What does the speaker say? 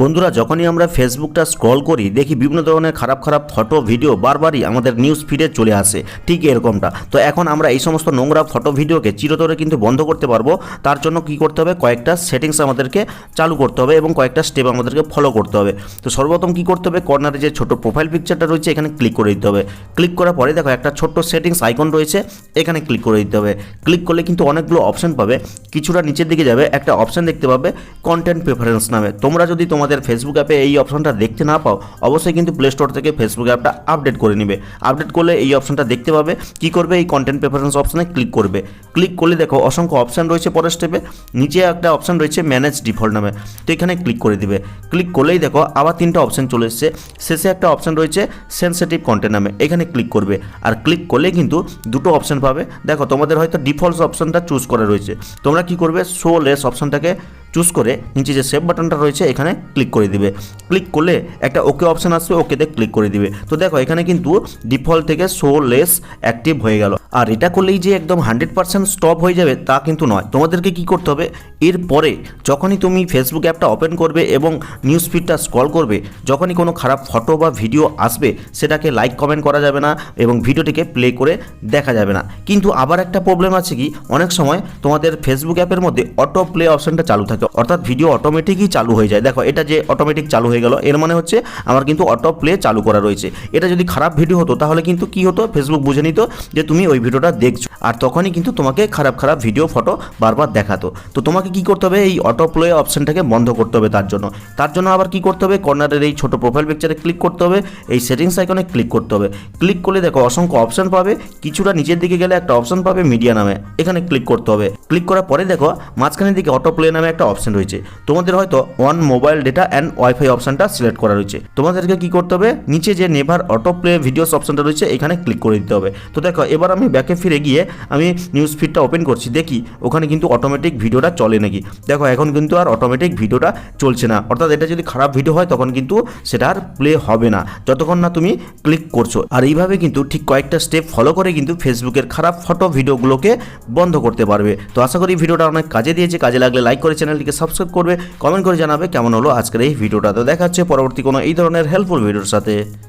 বন্ধুরা, যখনই আমরা ফেসবুকটা স্ক্রল করি, দেখি বিভিন্ন ধরনের খারাপ খারাপ ফটো ভিডিও বারবারই আমাদের নিউজ ফিডে চলে আসে, ঠিক এরকমটা। তো এখন আমরা এই সমস্ত নোংরা ফটো ভিডিওকে চিরতরে কিন্তু বন্ধ করতে পারব। তার জন্য কি করতে হবে? কয়েকটা সেটিংস আমাদেরকে চালু করতে হবে এবং কয়েকটা স্টেপ আমাদেরকে ফলো করতে হবে। তো সর্বপ্রথম কি করতে হবে? কর্নারে যে ছোট প্রোফাইল পিকচারটা রয়েছে, এখানে ক্লিক করে দিতে হবে। ক্লিক করার পরে দেখো একটা ছোট্ট সেটিংস আইকন রয়েছে, এখানে ক্লিক করে দিতে হবে। ক্লিক করলে কিন্তু অনেকগুলো অপশন পাবে। কিছুটা নিচের দিকে যাবে, একটা অপশন দেখতে পাবে কন্টেন্ট প্রেফারেন্স নামে। তোমরা যদি তোমাদের ফেসবুক অ্যাপে এই অপশনটা দেখতে না পাও, অবশ্যই কিন্তু প্লে স্টোর থেকে ফেসবুক অ্যাপটা আপডেট করে নিবে। আপডেট করলে এই অপশনটা দেখতে পাবে। কি করবে? এই কন্টেন্ট প্রেফারেন্স অপশনে ক্লিক করবে। ক্লিক করলে দেখো অসংখ্য অপশন রয়েছে পরের স্টেপে নিচে একটা অপশন রয়েছে ম্যানেজ ডিফল্ট নামে। তো এখানে ক্লিক করে দিবে। ক্লিক করলেই দেখো আবার তিনটা অপশন চলে এসছে। শেষে একটা অপশন রয়েছে সেন্সিটিভ কন্টেন্ট নামে। এখানে ক্লিক করবে। আর ক্লিক করলে কিন্তু দুটো অপশন পাবে। দেখো তোমাদের হয়তো ডিফল্ট অপশনটা চুজ করা রয়েছে। তোমরা কি করবে? শো লেস অপশনটাকে চুজ করে নিচে যে সেভ বাটনটা রয়েছে, এখানে ক্লিক করে দিবে। ক্লিক করলে একটা ওকে অপশন আসবে ওকেতে ক্লিক করে দিবে। তো দেখো, এখানে কিন্তু ডিফল্ট থেকে শো লেস অ্যাক্টিভ হয়ে গেল। আর এটা করলেই যে একদম হান্ড্রেড পার্সেন্ট স্টপ হয়ে যাবে, তা কিন্তু নয়। তোমাদেরকে কি করতে হবে? এরপরে যখনই তুমি ফেসবুক অ্যাপটা ওপেন করবে এবং নিউজ ফিডটা স্ক্রল করবে, যখনই কোনো খারাপ ফটো বা ভিডিও আসবে, সেটাকে লাইক কমেন্ট করা যাবে না এবং ভিডিওটিকে প্লে করে দেখা যাবে না। কিন্তু আবার একটা প্রবলেম আছে কি? অনেক সময় তোমাদের ফেসবুক অ্যাপের মধ্যে অটো প্লে অপশনটা চালু থাকে। অর্থাৎ ভিডিও অটোমেটিকই চালু হয়ে যায়। দেখো, এটা যে অটোমেটিক চালু হয়ে গেল, এর মানে হচ্ছে আমার কিন্তু অটো প্লে চালু করা রয়েছে। এটা যদি খারাপ ভিডিও হতো, তাহলে কিন্তু কি হতো? ফেসবুক বুঝে নিত যে তুমি ওই ভিডিওটা দেখছ। আর তখনই কিন্তু তোমাকে খারাপ খারাপ ভিডিও ফটো বারবার দেখাতো। তো তোমাকে কি করতে হবে? এই অটো প্লে অপশানটাকে বন্ধ করতে হবে তার জন্য। তার জন্য আবার কি করতে হবে? কর্নারের এই ছোট প্রোফাইল পিকচারে ক্লিক করতে হবে। এই সেটিংস আইকনে ক্লিক করতে হবে। ক্লিক করলে দেখো, অসংখ্য অপশান পাবে। কিছুটা নিচের দিকে গেলে একটা অপশান পাবে মিডিয়া নামে। এখানে ক্লিক করতে হবে। ক্লিক করার পরে দেখো, মাঝখানের দিকে অটো প্লে নামে একটা অপশন রয়েছে। তোমাদের হয়তো on mobile data and wifi অপশনটা সিলেক্ট করা রয়েছে। তোমাদেরকে কি করতে হবে? নিচে যে নেভার অটো প্লে ভিডিওস অপশনটা রয়েছে, এখানে ক্লিক করে দিতে হবে। তো দেখো, এবার আমি ব্যাকে ফিরে গিয়ে আমি নিউজ ফিডটা ওপেন করছি। দেখি, ওখানে কিন্তু অটোমেটিক ভিডিওটা চলে নাকি? দেখো, এখন কিন্তু আর অটোমেটিক ভিডিওটা চলছে না। অর্থাৎ এটা যদি খারাপ ভিডিও হয়, তখন কিন্তু সেটা আর প্লে হবে না। যতক্ষণ না তুমি ক্লিক করছ। আর এইভাবে কিন্তু ঠিক কয়েকটা স্টেপ ফলো করে কিন্তু ফেসবুকের খারাপ ফটো ভিডিওগুলোকে বন্ধ করতে পারবে। তো আশা করি ভিডিওটা অনেক কাজে দিয়েছে। কাজে লাগলে লাইক করে চ্যানেলটিকে সাবস্ক্রাইব করবে, কমেন্ট করে জানাবে কেমন হলো আজকের এই ভিডিওটা। তো দেখাচ্ছে পরবর্তী কোনো এই ধরনের হেল্পফুল ভিডিওর সাথে।